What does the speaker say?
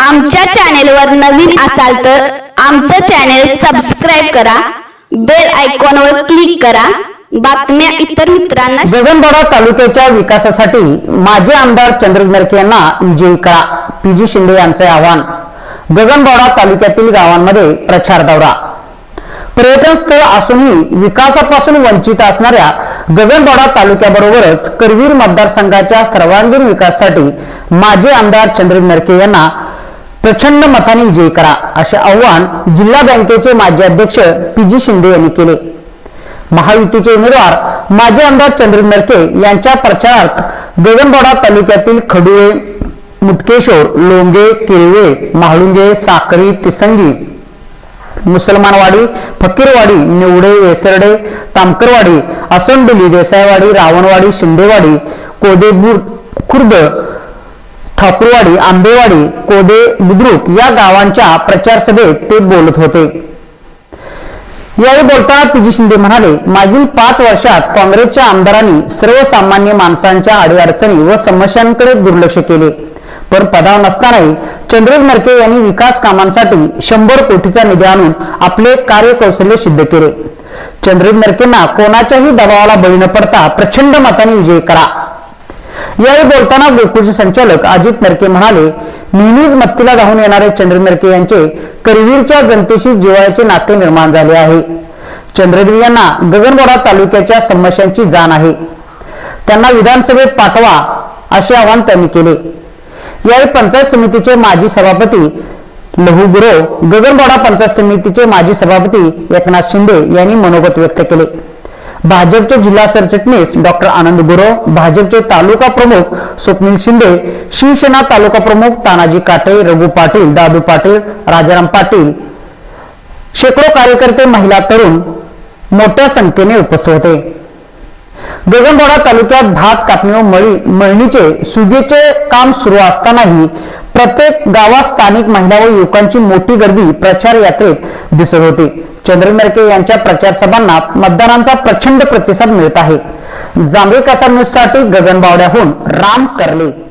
आमच्या चॅनेलवर नवीन असाल तर आमचं चॅनेल सबस्क्राईब करा बेल आयकॉनवर क्लिक करा. बातम्या इतर मित्रांना गगनबावडा तालुक्याच्या विकासासाठी माजी आमदार चंद्रकांत नरके यांना विजयी करा. पीजी शिंदे यांचे आवाहन. गगनबावडा तालुक्यातील गावांमध्ये प्रचार दौरा. पर्यटन स्थळ असूनही विकासापासून वंचित असणाऱ्या गगनबावडा तालुक्याबरोबरच करवीर मतदारसंघाच्या सर्वांगीण विकासासाठी माजी आमदार चंद्रकांत नरके यांना प्रचंड मताने विजयी करा असे आव्हान जिल्हा बँकेचे माजी अध्यक्ष पी जी शिंदे यांनी केले. महायुतीचे उमेदवार माजी आमदार चंद्र नरके यांच्या प्रचारार्थ गगनबावडा तालुक्यातील खडुळे मुटकेश्वर लोंगे किरवे महाळुंगे साखरी तिसंगी मुसलमानवाडी फकीरवाडी निवडे वेसरडे तामकरवाडी असंडोली देसाईवाडी रावणवाडी शिंदेवाडी कोदेबूर खुर्द ठाकूरवाडी आंबेवाडी कोदे बुद्रुक या गावांच्या प्रचार सभेत ते बोलत होते. यावेळी बोलताना पीजी शिंदे म्हणाले मागील पाच वर्षात काँग्रेसच्या आमदारांनी सर्वसामान्य माणसांच्या अडीअडचणी व समस्यांकडे दुर्लक्ष केले. पण पदाव नसतानाही चंद्रकांत नरके यांनी विकास कामांसाठी शंभर कोटीचा निधी आणून आपले कार्यकौशल्य सिद्ध केले. चंद्रकांत मरकेंना कोणाच्याही दबावाला बळी न पडता प्रचंड मताने विजयी करा. यावेळी बोलताना गोकुळचे संचालक अजित नरके म्हणाले नेहमीच मत्तीला धावून येणारे चंद्र नरके यांचे करवीरच्या जनतेशी जिवाळ्याचे नाते निर्माण झाले आहे. चंद्रदेव यांना गगनबाडा तालुक्याच्या समस्यांची जाण आहे. त्यांना विधानसभेत पाठवा असे आवाहन त्यांनी केले. यावेळी पंचायत समितीचे माजी सभापती लहू गुरव गगनबावडा पंचायत समितीचे माजी सभापती एकनाथ शिंदे यांनी मनोगत व्यक्त केले. भाजपचे जिल्हा सरचिटणीस डॉक्टर आनंद गुरव भाजपचे तालुका प्रमुख स्वप्नील शिंदे शिवसेना तालुका प्रमुख तानाजी काटे रघु पाटील दादू पाटील राजाराम पाटील शेकडो कार्यकर्ते महिला तरुण मोठ्या संख्येने उपस्थित होते. गगनबावडा तालुक्यात भात कापणी व मळी मळणीचे सुगीचे काम सुरू असतानाही प्रत्येक गावात स्थानिक महिला व युवकांची मोठी गर्दी प्रचार यात्रेत दिसत होती. चंद्र मेरके यांच्या प्रचार सभांना मतदारांचा प्रचंड प्रतिसाद मिळत आहे. जांभळी कसा न्यूजसाठी गगनबावड्याहून राम करले.